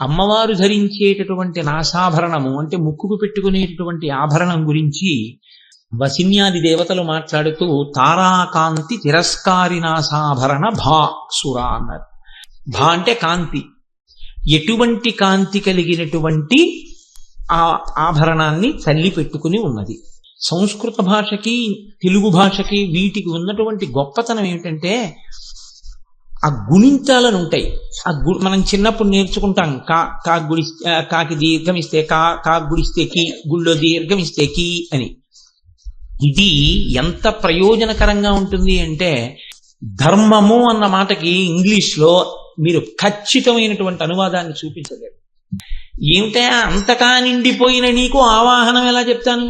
అమ్మవారు ధరించేటటువంటి నాసాభరణము అంటే ముక్కుకు పెట్టుకునేటటువంటి ఆభరణం గురించి వసిన్యాది దేవతలు మాట్లాడుతూ తారాకాంతి తిరస్కారి నాసాభరణ భా సురా అన్నారు. భా అంటే కాంతి. ఎటువంటి కాంతి కలిగినటువంటి ఆ ఆభరణాన్ని తల్లి పెట్టుకుని ఉన్నది. సంస్కృత భాషకి తెలుగు భాషకి వీటికి ఉన్నటువంటి గొప్పతనం ఏమిటంటే ఆ గుణింతాలను ఉంటాయి. ఆ గు మనం చిన్నప్పుడు నేర్చుకుంటాం. కా కా గుడి కాకి దీర్ఘం ఇస్తే కా కా గుడిస్తే కి గుళ్ళో దీర్ఘం ఇస్తే కి అని. ఇది ఎంత ప్రయోజనకరంగా ఉంటుంది అంటే ధర్మము అన్న మాటకి ఇంగ్లీష్లో మీరు ఖచ్చితమైనటువంటి అనువాదాన్ని చూపించలేరు. ఏమిటా అంతకా నిండిపోయిన నీకు ఆవాహనం ఎలా చెప్తాను?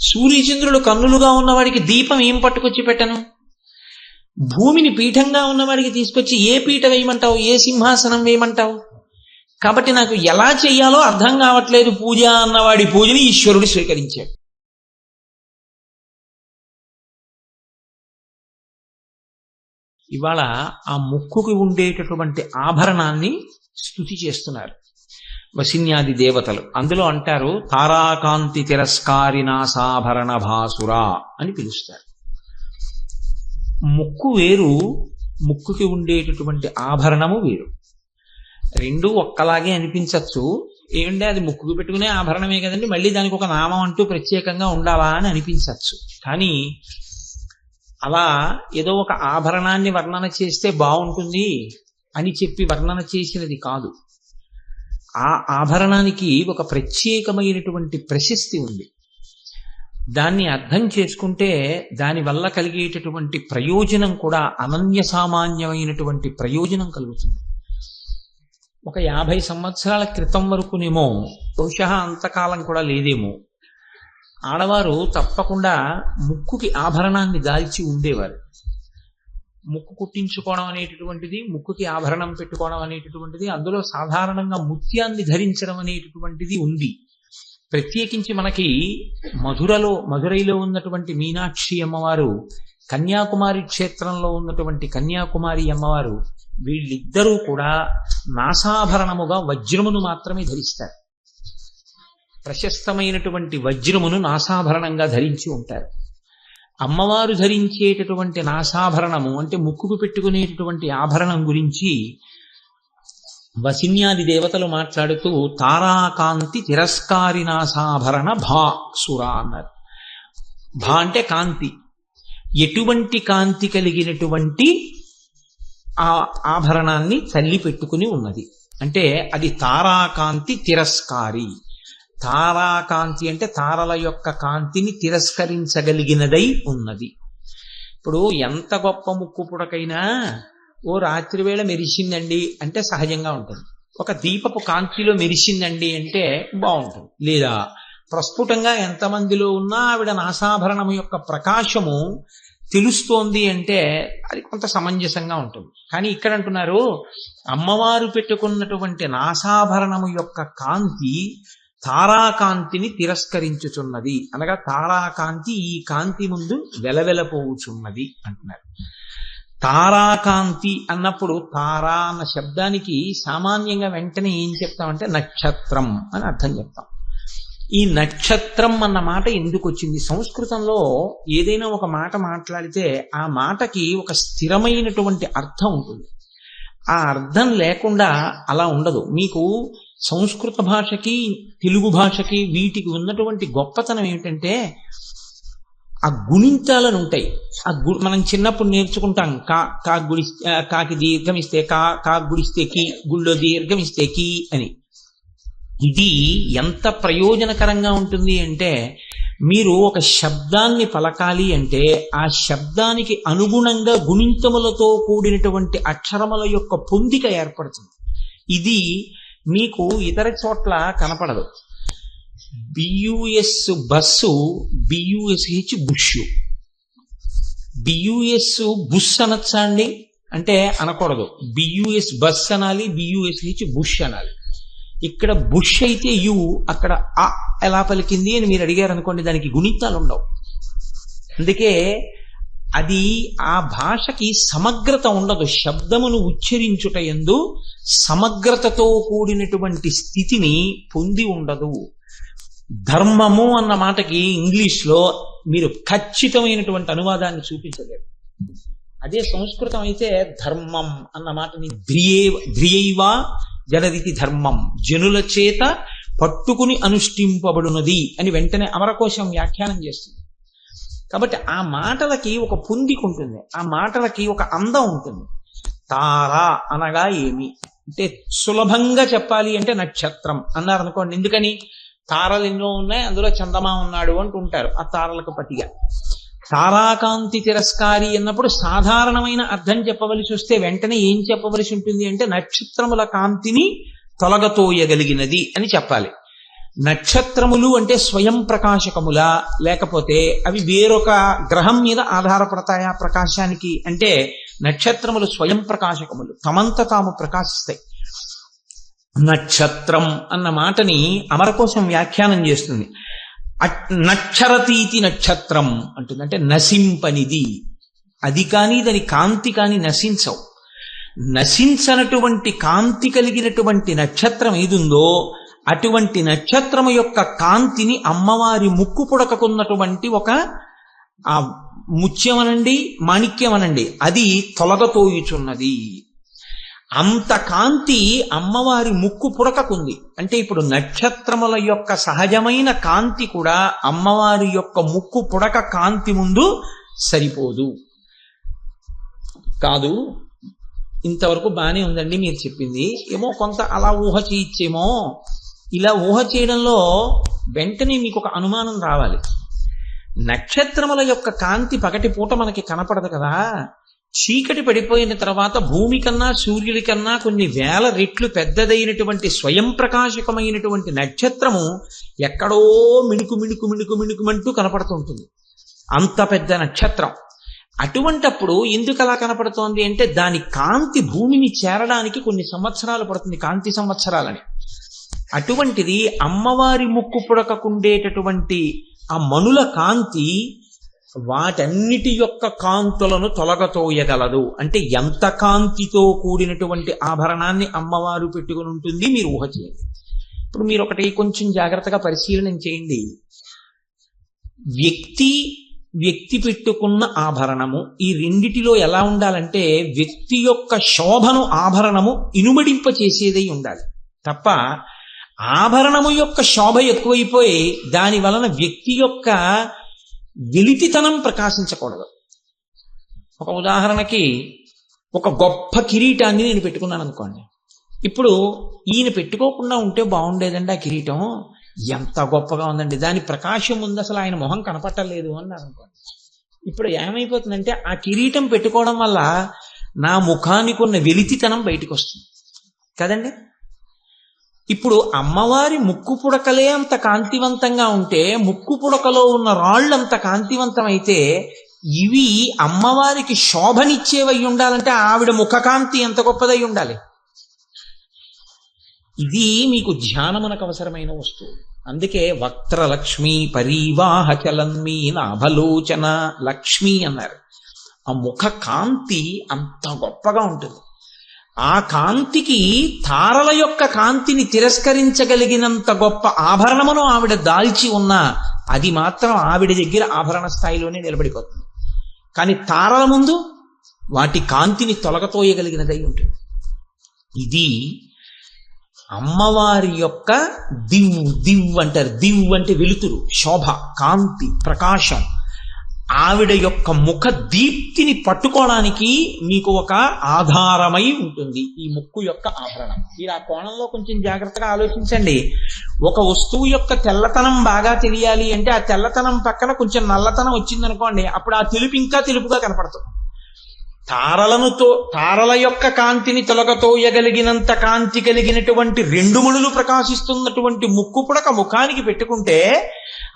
సూర్యచంద్రుడు కన్నులుగా ఉన్నవాడికి దీపం ఏం పట్టుకొచ్చి పెట్టను? భూమిని పీఠంగా ఉన్నవాడికి తీసుకొచ్చి ఏ పీఠ వేయమంటావు? ఏ సింహాసనం వేయమంటావు? కాబట్టి నాకు ఎలా చెయ్యాలో అర్థం కావట్లేదు. పూజ అన్నవాడి పూజని ఈశ్వరుడు స్వీకరించాడు. ఇవాళ ఆ ముక్కుకి ఉండేటటువంటి ఆభరణాన్ని స్థుతి చేస్తున్నారు వసిన్యాది దేవతలు. అందులో అంటారు తారాకాంతి తిరస్కారినాసాభరణ భాసురా అని పిలుస్తారు. ముక్కు వేరు ముక్కుకి ఉండేటటువంటి ఆభరణము వేరు. రెండు ఒక్కలాగే అనిపించవచ్చు ఏమంటే అది ముక్కుకు పెట్టుకునే ఆభరణమే కదండి మళ్ళీ దానికి ఒక నామం అంటూ ప్రత్యేకంగా ఉండాలా అని అనిపించవచ్చు కానీ అలా ఏదో ఒక ఆభరణాన్ని వర్ణన చేస్తే బాగుంటుంది అని చెప్పి వర్ణన చేసినది కాదు. ఆ ఆభరణానికి ఒక ప్రత్యేకమైనటువంటి ప్రశస్తి ఉంది. దాన్ని అర్థం చేసుకుంటే దాని వల్ల కలిగేటటువంటి ప్రయోజనం కూడా అనన్య సామాన్యమైనటువంటి ప్రయోజనం కలుగుతుంది. ఒక యాభై సంవత్సరాల క్రితం వరకునేమో బహుశా అంతకాలం కూడా లేదేమో. ఆడవారు తప్పకుండా ముక్కుకి ఆభరణాన్ని దాల్చి ఉండేవారు. ముక్కు కుట్టించుకోవడం అనేటటువంటిది ముక్కుకి ఆభరణం పెట్టుకోవడం అనేటటువంటిది అందులో సాధారణంగా ముత్యాన్ని ధరించడం అనేటటువంటిది ఉంది. ప్రత్యేకించి మనకి మధురలో మధురైలో ఉన్నటువంటి మీనాక్షి అమ్మవారు కన్యాకుమారి క్షేత్రంలో ఉన్నటువంటి కన్యాకుమారి అమ్మవారు వీళ్ళిద్దరూ కూడా నాసాభరణముగా వజ్రమును మాత్రమే ధరిస్తారు. ప్రశస్తమైనటువంటి వజ్రమును నాసాభరణంగా ధరించి ఉంటారు. అమ్మవారు ధరించేటటువంటి నాసాభరణము అంటే ముక్కుకు పెట్టుకునేటటువంటి ఆభరణం గురించి వసిన్యాది దేవతలు మాట్లాడుతూ తారాకాంతి తిరస్కారినాసాభరణ భా సురా అన్నారు. భా అంటే కాంతి. ఎటువంటి కాంతి కలిగినటువంటి ఆ ఆభరణాన్ని తల్లి పెట్టుకుని ఉన్నది. అంటే అది తారాకాంతి తిరస్కారి. తారాకాంతి అంటే తారల యొక్క కాంతిని తిరస్కరించగలిగినదై ఉన్నది. ఇప్పుడు ఎంత గొప్ప ముక్కు పుడకైనా ఓ రాత్రి వేళ మెరిసిందండి అంటే సహజంగా ఉంటుంది. ఒక దీపపు కాంతిలో మెరిసిందండి అంటే బాగుంటుంది. లేదా ప్రస్ఫుటంగా ఎంతమందిలో ఉన్నా ఆవిడ నాసాభరణం యొక్క ప్రకాశము తెలుస్తోంది అంటే అది కొంత సమంజసంగా ఉంటుంది. కానీ ఇక్కడ అంటున్నారు అమ్మవారు పెట్టుకున్నటువంటి నాసాభరణము యొక్క కాంతి తారాకాంతిని తిరస్కరించుచున్నది. అనగా తారాకాంతి ఈ కాంతి ముందు వెలవెలపోవుచున్నది అంటున్నారు. తారాకాంతి అన్నప్పుడు తారా అన్న శబ్దానికి సామాన్యంగా వెంటనే ఏం చెప్తామంటే నక్షత్రం అని అర్థం చెప్తాం. ఈ నక్షత్రం అన్న మాట ఎందుకు వచ్చింది సంస్కృతంలో ఏదైనా ఒక మాట మాట్లాడితే ఆ మాటకి ఒక స్థిరమైనటువంటి అర్థం ఉంటుంది. ఆ అర్థం లేకుండా అలా ఉండదు. మీకు సంస్కృత భాషకి తెలుగు భాషకి వీటికి ఉన్నటువంటి గొప్పతనం ఏమిటంటే ఆ గుణింతాలను ఉంటాయి. ఆ గు మనం చిన్నప్పుడు నేర్చుకుంటాం. కా కా గుడి కాకి దీర్ఘం ఇస్తే కా కా గుడిస్తే కి గుళ్ళో దీర్ఘం ఇస్తే కి అని. ఇది ఎంత ప్రయోజనకరంగా ఉంటుంది అంటే మీరు ఒక శబ్దాన్ని పలకాలి అంటే ఆ శబ్దానికి అనుగుణంగా గుణింతములతో కూడినటువంటి అక్షరముల యొక్క పొందిక ఏర్పడుతుంది. ఇది మీకు ఇతర చోట్ల కనపడదు. B U S bus B U S H bush B U S bush అనొచ్చా అండి? అంటే అనకూడదు. బియుఎస్ బస్ అనాలి బియుఎస్హెచ్ బుష్ అనాలి. ఇక్కడ బుష్ అయితే యు అక్కడ ఆ ఎలా పలికింది అని మీరు అడిగారు అనుకోండి దానికి గుణితాలు ఉండవు. అందుకే అది ఆ భాషకి సమగ్రత ఉండదు. శబ్దమును ఉచ్చరించుట ఎందు సమగ్రతతో కూడినటువంటి స్థితిని పొంది ఉండదు. ధర్మము అన్న మాటకి ఇంగ్లీష్లో మీరు ఖచ్చితమైనటువంటి అనువాదాన్ని చూపించలేరు. అదే సంస్కృతం అయితే ధర్మం అన్న మాటని ధ్రియే ధ్రియైవా జనదితి ధర్మం. జనుల చేత పట్టుకుని అనుష్ఠింపబడునది అని వెంటనే అమరకోశం వ్యాఖ్యానం చేస్తుంది. కాబట్టి ఆ మాటలకి ఒక పుందికి ఉంటుంది. ఆ మాటలకి ఒక అందం ఉంటుంది. తార అనగా ఏమి? అంటే సులభంగా చెప్పాలి అంటే నక్షత్రం. అన్నారు అనుకోండి ఎందుకని? తారలు ఎన్నో ఉన్నాయి అందులో చందమా ఉన్నాడు అంటుంటారు ఆ తారలకు పతిగా. తారాకాంతి తిరస్కారి అన్నప్పుడు సాధారణమైన అర్థం చెప్పవలసి వస్తే వెంటనే ఏం చెప్పవలసి ఉంటుంది అంటే నక్షత్రముల కాంతిని తొలగతోయగలిగినది అని చెప్పాలి. నక్షత్రములు అంటే స్వయం ప్రకాశకముల లేకపోతే అవి వేరొక గ్రహం మీద ఆధారపడతాయా ప్రకాశానికి? అంటే నక్షత్రములు స్వయం ప్రకాశకములు తమంత తాము ప్రకాశిస్తాయి. నక్షత్రం అన్న మాటని అమర కోసం వ్యాఖ్యానం చేస్తుంది. నక్షరతీతి నక్షత్రం అంటుంది అంటే నశింపనిది. అది కానీ దాని కాంతి కానీ నశించవు. నశించనటువంటి కాంతి కలిగినటువంటి నక్షత్రం ఏదుందో అటువంటి నక్షత్రము యొక్క కాంతిని అమ్మవారి ముక్కు పుడకకున్నటువంటి ఒక ఆ ముత్యమనండి మాణిక్యమనండి. అది తొలగతోయుచున్నది అంత కాంతి అమ్మవారి ముక్కు పుడకకుంది అంటే ఇప్పుడు నక్షత్రముల యొక్క సహజమైన కాంతి కూడా అమ్మవారి యొక్క ముక్కు పుడక కాంతి ముందు సరిపోదు. కాదు ఇంతవరకు బాగానే ఉందండి మీరు చెప్పింది. ఏమో కొంత అలా ఊహ చేయొచ్చేమో. ఇలా ఊహ చేయడంలో వెంటనే మీకు ఒక అనుమానం రావాలి. నక్షత్రముల యొక్క కాంతి పగటి పూట మనకి కనపడదు కదా. చీకటి పడిపోయిన తర్వాత భూమి కన్నా సూర్యుడి కన్నా కొన్ని వేల రెట్లు పెద్దదైనటువంటి స్వయం ప్రకాశకమైనటువంటి నక్షత్రము ఎక్కడో మిణుకు మిణుకు మిణుకు మిణుకుమంటూ కనపడుతుంటుంది. అంత పెద్ద నక్షత్రం. అటువంటప్పుడు ఎందుకు అలా కనపడుతోంది అంటే దాని కాంతి భూమిని చేరడానికి కొన్ని సంవత్సరాలు పడుతుంది కాంతి సంవత్సరాలని. అటువంటిది అమ్మవారి ముక్కు పుడకకుండేటటువంటి ఆ మనుల కాంతి వాటన్నిటి యొక్క కాంతులను తొలగతోయగలదు. అంటే ఎంత కాంతితో కూడినటువంటి ఆభరణాన్ని అమ్మవారు పెట్టుకుని ఉంటుంది మీరు ఊహ చేయండి. ఇప్పుడు మీరు ఒకటి కొంచెం జాగ్రత్తగా పరిశీలన చేయండి. వ్యక్తి వ్యక్తి పెట్టుకున్న ఆభరణము ఈ రెండిటిలో ఎలా ఉండాలంటే వ్యక్తి యొక్క శోభను ఆభరణము ఇనుమడింప చేసేదై ఉండాలి. తప్ప ఆభరణము యొక్క శోభ ఎక్కువైపోయి దాని వలన వ్యక్తి యొక్క వెలితితనం ప్రకాశించకూడదు. ఒక ఉదాహరణకి ఒక గొప్ప కిరీటాన్ని నేను పెట్టుకున్నాను అనుకోండి ఇప్పుడు ఈయన పెట్టుకోకుండా ఉంటే బాగుండేదండి ఆ కిరీటం. ఎంత గొప్పగా ఉందండి. దాని ప్రకాశం ఉంది అసలు ఆయన మొహం కనపట్టలేదు అన్నారు అనుకోండి ఇప్పుడు ఏమైపోతుందంటే ఆ కిరీటం పెట్టుకోవడం వల్ల నా ముఖానికి ఉన్న వెలితితనం బయటకు వస్తుంది కదండి? ఇప్పుడు అమ్మవారి ముక్కు పుడకలే అంత కాంతివంతంగా ఉంటే ముక్కు పుడకలో ఉన్న రాళ్ళు అంత కాంతివంతమైతే ఇవి అమ్మవారికి శోభనిచ్చేవై ఉండాలంటే ఆవిడ ముఖకాంతి ఎంత గొప్పదై ఉండాలి? ఇది మీకు ధ్యానమునకు అవసరమైన వస్తువు. అందుకే వక్త్రలక్ష్మి పరీవాహ చలన్మి నాభలోచన లక్ష్మి అన్నారు. ఆ ముఖ కాంతి అంత గొప్పగా ఉంటుంది. ఆ కాంతికి తారల యొక్క కాంతిని తిరస్కరించగలిగినంత గొప్ప ఆభరణమును ఆవిడ దాల్చి ఉన్నా అది మాత్రం ఆవిడ దగ్గర ఆభరణ స్థాయిలోనే నిలబడిపోతుంది. కానీ తారల ముందు వాటి కాంతిని తొలగతోయగలిగినదై ఉంటుంది. ఇది అమ్మవారి యొక్క దివ్ దివ్ అంటారు. దివ్ అంటే వెలుతురు శోభ కాంతి ప్రకాశం. ఆవిడ యొక్క ముఖ దీప్తిని పట్టుకోవడానికి మీకు ఒక ఆధారమై ఉంటుంది ఈ ముక్కు యొక్క ఆభరణం. మీరు ఆ కోణంలో కొంచెం జాగ్రత్తగా ఆలోచించండి. ఒక వస్తువు యొక్క తెల్లతనం బాగా తెలియాలి అంటే ఆ తెల్లతనం పక్కన కొంచెం నల్లతనం వచ్చిందనుకోండి అప్పుడు ఆ తెలుపు ఇంకా తెలుపుగా కనపడుతుంది తారలను తో తారల యొక్క కాంతిని తొలగతోయగలిగినంత కాంతి కలిగినటువంటి రెండు మునులు ప్రకాశిస్తున్నటువంటి ముక్కు పుడక ముఖానికి పెట్టుకుంటే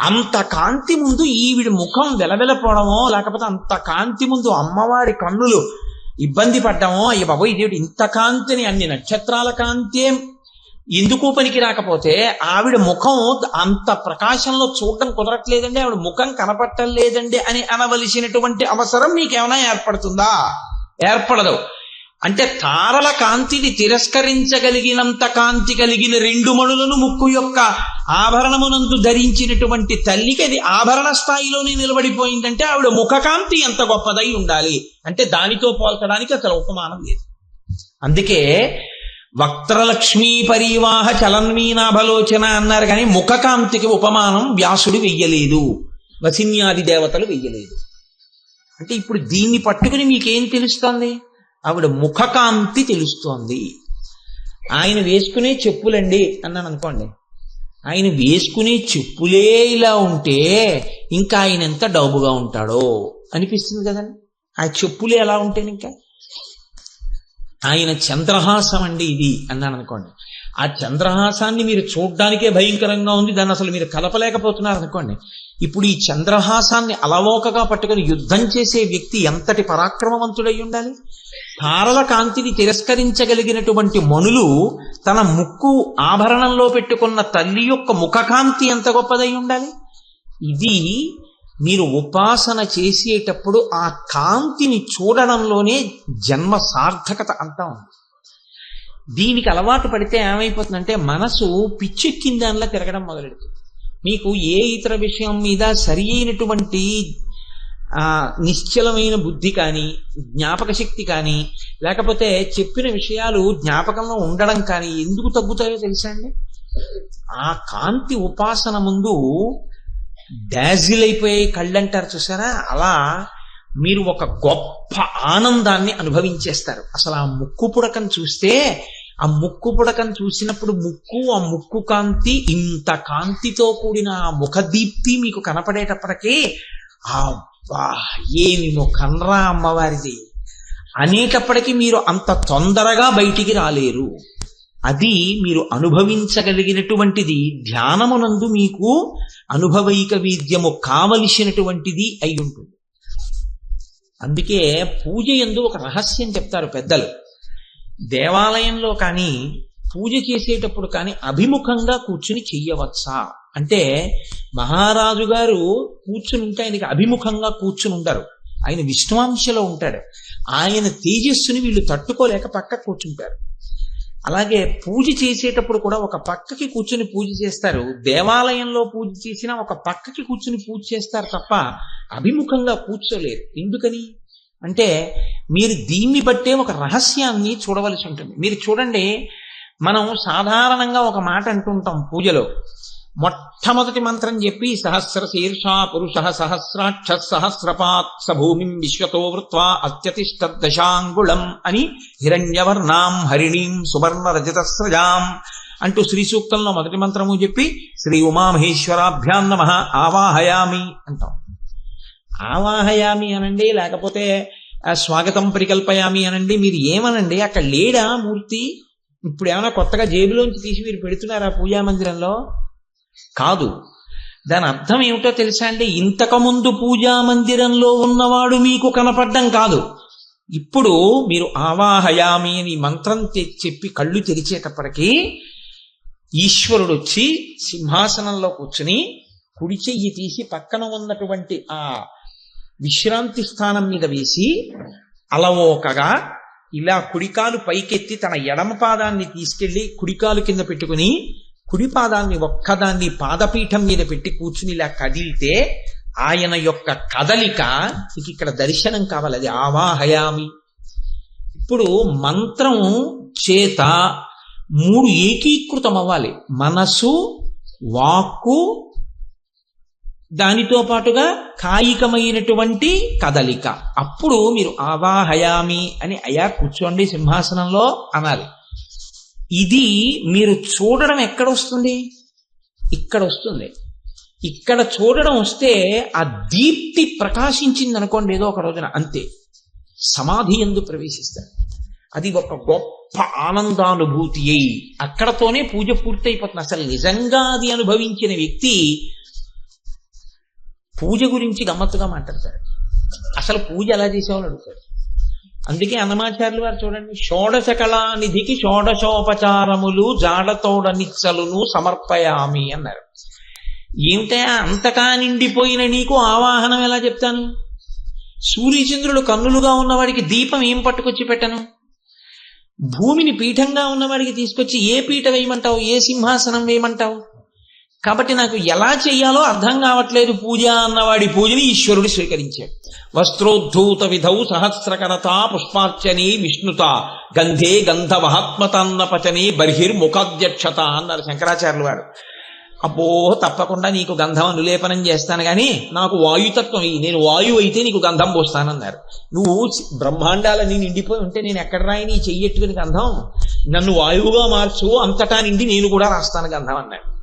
అంత కాంతి ముందు ఈవిడి ముఖం వెలవెలపోవడమో లేకపోతే అంత కాంతి ముందు అమ్మవారి కన్నులు ఇబ్బంది పడ్డామో అయ్య బాబోయ్ ఇదేమిటి ఇంత కాంతిని అన్ని నక్షత్రాల కాంతే ఎందుకు పనికి రాకపోతే ఆవిడ ముఖం అంత ప్రకాశంలో చూడడం కుదరట్లేదండి ఆవిడ ముఖం కనపట్టలేదండి అని అనవలసినటువంటి అవసరం మీకేమైనా ఏర్పడుతుందా? ఏర్పడదు. అంటే తారల కాంతిని తిరస్కరించగలిగినంత కాంతి కలిగిన రెండు మణులను ముక్కు యొక్క ఆభరణమునందు ధరించినటువంటి తల్లికి అది ఆభరణ స్థాయిలోనే నిలబడిపోయిందంటే ఆవిడ ముఖకాంతి ఎంత గొప్పదై ఉండాలి? అంటే దానితో పోల్చడానికి అసలు ఉపమానం లేదు. అందుకే వక్త్రలక్ష్మీ పరివాహ చలన్వీనాభలోచన అన్నారు కానీ ముఖకాంతికి ఉపమానం వ్యాసుడు వెయ్యలేదు. వసిన్యాది దేవతలు వెయ్యలేదు. అంటే ఇప్పుడు దీన్ని పట్టుకుని మీకేం తెలుస్తోంది? ఆవిడ ముఖకాంతి తెలుస్తోంది. ఆయన వేసుకునే చెప్పులండి అన్నాను అనుకోండి. ఆయన వేసుకునే చెప్పులే ఇలా ఉంటే ఇంకా ఆయన ఎంత డబ్బుగా ఉంటాడో అనిపిస్తుంది కదండి. ఆ చెప్పులే ఎలా ఉంటే ఇంకా ఆయన చంద్రహాసం అండి ఇది అన్నాను అనుకోండి. ఆ చంద్రహాసాన్ని మీరు చూడ్డానికే భయంకరంగా ఉంది దాన్ని అసలు మీరు కలపలేకపోతున్నారు అనుకోండి. ఇప్పుడు ఈ చంద్రహాసాన్ని అలవోకగా పట్టుకొని యుద్ధం చేసే వ్యక్తి ఎంతటి పరాక్రమవంతుడై ఉండాలి? తారల కాంతిని తిరస్కరించగలిగినటువంటి మనులు తన ముక్కు ఆభరణంలో పెట్టుకున్న తల్లి యొక్క ముఖకాంతి ఎంత గొప్పదై ఉండాలి? ఇది మీరు ఉపాసన చేసేటప్పుడు ఆ కాంతిని చూడడంలోనే జన్మ సార్థకత అంతా ఉంది. దీనికి అలవాటు పడితే ఏమైపోతుందంటే మనసు పిచ్చెక్కిన దానిలా తిరగడం మొదలెడుతుంది. మీకు ఏ ఇతర విషయం మీద సరి అయినటువంటి నిశ్చలమైన బుద్ధి కానీ జ్ఞాపక శక్తి కానీ లేకపోతే చెప్పిన విషయాలు జ్ఞాపకంలో ఉండడం కానీ ఎందుకు తగ్గుతాయో తెలుసా అండి? ఆ కాంతి ఉపాసన ముందు డాజిల్ అయిపోయే కళ్ళు అంటారు చూసారా? అలా మీరు ఒక గొప్ప ఆనందాన్ని అనుభవించేస్తారు. అసలు ఆ ముక్కు పుడకను చూస్తే ఆ ముక్కు పుడకను చూసినప్పుడు ముక్కు ఆ ముక్కు కాంతి ఇంత కాంతితో కూడిన ఆ ముఖదీప్తి మీకు కనపడేటప్పటికీ అబ్బా ఏమి ముఖంరా అమ్మవారిది. అనేటప్పటికీ మీరు అంత తొందరగా బయటికి రాలేరు. అది మీరు అనుభవించగలిగినటువంటిది ధ్యానమునందు మీకు అనుభవైక వీద్యము కావలసినటువంటిది అయి ఉంటుంది. అందుకే పూజ ఎందు ఒక రహస్యం చెప్తారు పెద్దలు. దేవాలయంలో కానీ పూజ చేసేటప్పుడు కానీ అభిముఖంగా కూర్చుని చెయ్యవచ్చా? అంటే మహారాజు గారు కూర్చుని ఉంటే ఆయనకి అభిముఖంగా కూర్చుని ఉండరు. ఆయన విష్ణువాంశలో ఉంటాడు. ఆయన తేజస్సుని వీళ్ళు తట్టుకోలేక పక్క కూర్చుంటారు. అలాగే పూజ చేసేటప్పుడు కూడా ఒక పక్కకి కూర్చుని పూజ చేస్తారు. దేవాలయంలో పూజ చేసినా ఒక పక్కకి కూర్చుని పూజ చేస్తారు తప్ప అభిముఖంగా కూర్చోలేరు. ఎందుకని? అంటే మీరు దీన్ని బట్టే ఒక రహస్యాన్ని చూడవలసి ఉంటుంది. మీరు చూడండి మనం సాధారణంగా ఒక మాట అంటుంటాం పూజలో. మొట్టమొదటి మంత్రం చెప్పి సహస్ర శీర్ష పురుష సహస్రాక్ష సహస్రపాత్ సభూమిం విశ్వతో వృత్వా అత్యతిష్ట దశాంగుళం అని హిరణ్యవర్ణాం హరిణీం సువర్ణ రజతస్రజాం అంటూ శ్రీ సూక్తంలో మొదటి మంత్రము చెప్పి శ్రీ ఉమామహేశ్వరాభ్యాం నమ ఆవాహయామి అంటాం. ఆవాహయామి అనండి లేకపోతే స్వాగతం పరికల్పయామి అనండి మీరు ఏమనండి? అక్కడ లేడా మూర్తి ఇప్పుడు ఏమైనా కొత్తగా జేబులోంచి తీసి మీరు పెడుతున్నారా పూజా మందిరంలో? కాదు. దాని అర్థం ఏమిటో తెలుసా అండి? ఇంతకుముందు పూజా మందిరంలో ఉన్నవాడు మీకు కనపడ్డం కాదు. ఇప్పుడు మీరు ఆవాహయామి అని మంత్రం చెప్పి కళ్ళు తెరిచేటప్పటికీ ఈశ్వరుడు వచ్చి సింహాసనంలో కూర్చుని కుడి చెయ్యి తీసి పక్కన ఉన్నటువంటి ఆ విశ్రాంతి స్థానం మీద వేసి అలవోకగా ఇలా కుడికాలు పైకెత్తి తన ఎడమ పాదాన్ని తీసుకెళ్ళి కుడికాలు కింద పెట్టుకుని కుడి పాదాన్ని ఒక్కదాన్ని పాదపీఠం మీద పెట్టి కూర్చుని ఇలా కదిలితే ఆయన యొక్క కదలిక మీకు ఇక్కడ దర్శనం కావాలి. అది ఆవాహయామి. ఇప్పుడు మంత్రం చేత మూడు ఏకీకృతం అవ్వాలి మనసు వాక్కు దానితో పాటుగా కాయికమైనటువంటి కదలిక. అప్పుడు మీరు ఆవాహయామి అని అయా కూర్చోండి సింహాసనంలో అనాలి. ఇది మీరు చూడడం ఎక్కడ వస్తుంది ఇక్కడ వస్తుంది ఇక్కడ చూడడం వస్తే ఆ దీప్తి ప్రకాశించింది అనుకోండి ఏదో ఒక రోజున అంతే. సమాధి ఎందు ప్రవేశిస్తారు అది ఒక గొప్ప ఆనందానుభూతి అయి అక్కడతోనే పూజ పూర్తయిపోతుంది. అసలు నిజంగా అది అనుభవించిన వ్యక్తి పూజ గురించి గమ్మత్తుగా మాట్లాడతాడు. అసలు పూజ ఎలా చేసేవాళ్ళు అడుగుతాడు. అందుకే అన్నమాచార్యులు వారు చూడండి షోడశ కళానిధికి షోడశోపచారములు జాడతోడ నిచ్చలును సమర్పయామి అన్నారు. ఏమిటా అంతటా నిండిపోయిన నీకు ఆవాహనం ఎలా చెప్తాను? సూర్యచంద్రుడు కన్నులుగా ఉన్నవాడికి దీపం ఏం పట్టుకొచ్చి పెట్టను? భూమిని పీఠంగా ఉన్నవాడికి తీసుకొచ్చి ఏ పీఠ వేయమంటావు? ఏ సింహాసనం వేయమంటావు? కాబట్టి నాకు ఎలా చెయ్యాలో అర్థం కావట్లేదు పూజ అన్నవాడి పూజని ఈశ్వరుడు స్వీకరించాడు. వస్త్రోద్ధూత విధౌ సహస్రకరత పుష్పార్చని విష్ణుత గంధే గంధవహాత్మతాన్న పచని బర్హిర్ముఖాధ్యక్షత అన్నారు శంకరాచార్యులు వారు. అబ్బో తప్పకుండా నీకు గంధం అనులేపనం చేస్తాను కానీ నాకు వాయుతత్వం ఇది నేను వాయువు అయితే నీకు గంధం పోస్తానన్నారు. నువ్వు బ్రహ్మాండాలన్నీ నిండిపోయి ఉంటే నేను ఎక్కడ రాయి నీ చెయ్యట్టుకుని గంధం? నన్ను వాయువుగా మార్చు అంతటా నిండి నేను కూడా రాస్తాను గంధం అన్నాడు.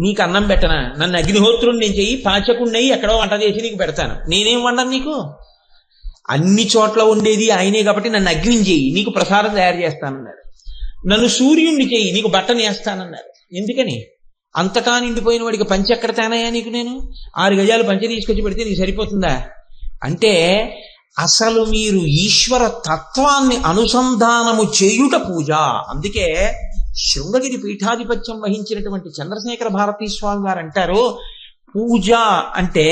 నీకు అన్నం పెట్టనా? నన్ను అగ్నిహోత్రుని నేను చెయ్యి పాచకుండయి ఎక్కడో వంట చేసి నీకు పెడతాను. నేనేం వండను నీకు? అన్ని చోట్ల ఉండేది ఆయనే కాబట్టి నన్ను అగ్నిని చెయ్యి నీకు ప్రసాదం తయారు చేస్తానన్నాడు నన్ను సూర్యుణ్ణి చెయ్యి నీకు బట్టను వేస్తానన్నారు. ఎందుకని? అంతటా నిండిపోయిన వాడికి పంచి ఎక్కడ తేనాయా నీకు నేను? ఆరు గజాలు పంచి తీసుకొచ్చి పెడితే నీకు సరిపోతుందా? అంటే అసలు మీరు ఈశ్వర తత్వాన్ని అనుసంధానము చేయుట పూజ. అందుకే శృంగగిరి పీఠాధిపత్యం వహించినటువంటి చంద్రశేఖర భారతీ స్వామి గారు అంటారు పూజ అంటే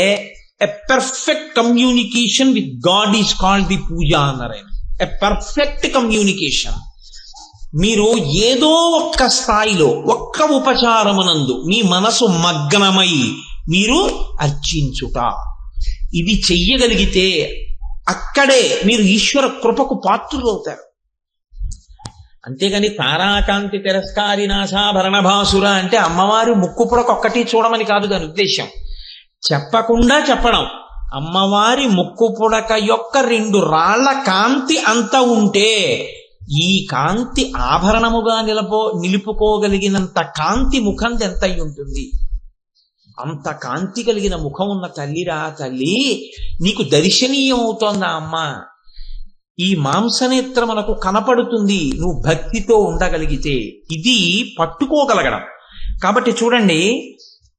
a perfect communication with God is called the puja అన్నారు ఆయన. ఎ పర్ఫెక్ట్ కమ్యూనికేషన్ మీరు ఏదో ఒక్క స్థాయిలో ఒక్క ఉపచారమునందు మీ మనసు మగ్నమై మీరు అర్చించుట. ఇది చెయ్యగలిగితే అక్కడే మీరు ఈశ్వర కృపకు పాత్రులవుతారు. అంతేగాని తారాకాంతి తిరస్కారి నాశాభరణ భాసుర అంటే అమ్మవారి ముక్కు పొడకొక్కటి చూడమని కాదు దాని ఉద్దేశం చెప్పకుండా చెప్పడం. అమ్మవారి ముక్కు పుడక యొక్క రెండు రాళ్ళ కాంతి అంత ఉంటే ఈ కాంతి ఆభరణముగా నిలపో నిలుపుకోగలిగినంత కాంతి ముఖం ఎంత అయి ఉంటుంది? అంత కాంతి కలిగిన ముఖం ఉన్న తల్లిరా తల్లి నీకు దర్శనీయం అవుతోందా అమ్మ? ఈ మాంసనేత్రమునకు కనపడుతుంది నువ్వు భక్తితో ఉండగలిగితే. ఇది పట్టుకోగలగడం. కాబట్టి చూడండి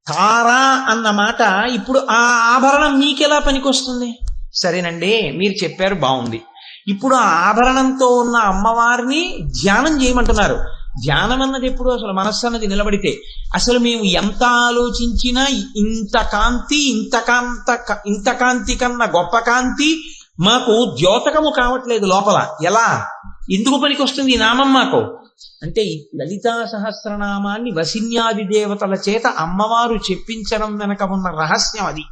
తారా అన్న మాట ఇప్పుడు ఆ ఆభరణం మీకెలా పనికొస్తుంది? సరేనండి మీరు చెప్పారు బాగుంది. ఇప్పుడు ఆ ఆభరణంతో ఉన్న అమ్మవారిని ధ్యానం చేయమంటున్నారు. ధ్యానం అన్నది ఎప్పుడు అసలు మనస్సు అన్నది నిలబడితే? అసలు మేము ఎంత ఆలోచించినా ఇంత కాంతి ఇంత కాంత ఇంత కాంతి కన్నా గొప్ప కాంతి మాకు ద్యోతకము కావట్లేదు లోపల. ఎలా? ఎందుకు పనికి వస్తుంది ఈ నామం మాకు? అంటే ఈ లలితా సహస్రనామాన్ని వసిన్యాది దేవతల చేత అమ్మవారు చెప్పించడం వెనక ఉన్న రహస్యం అది.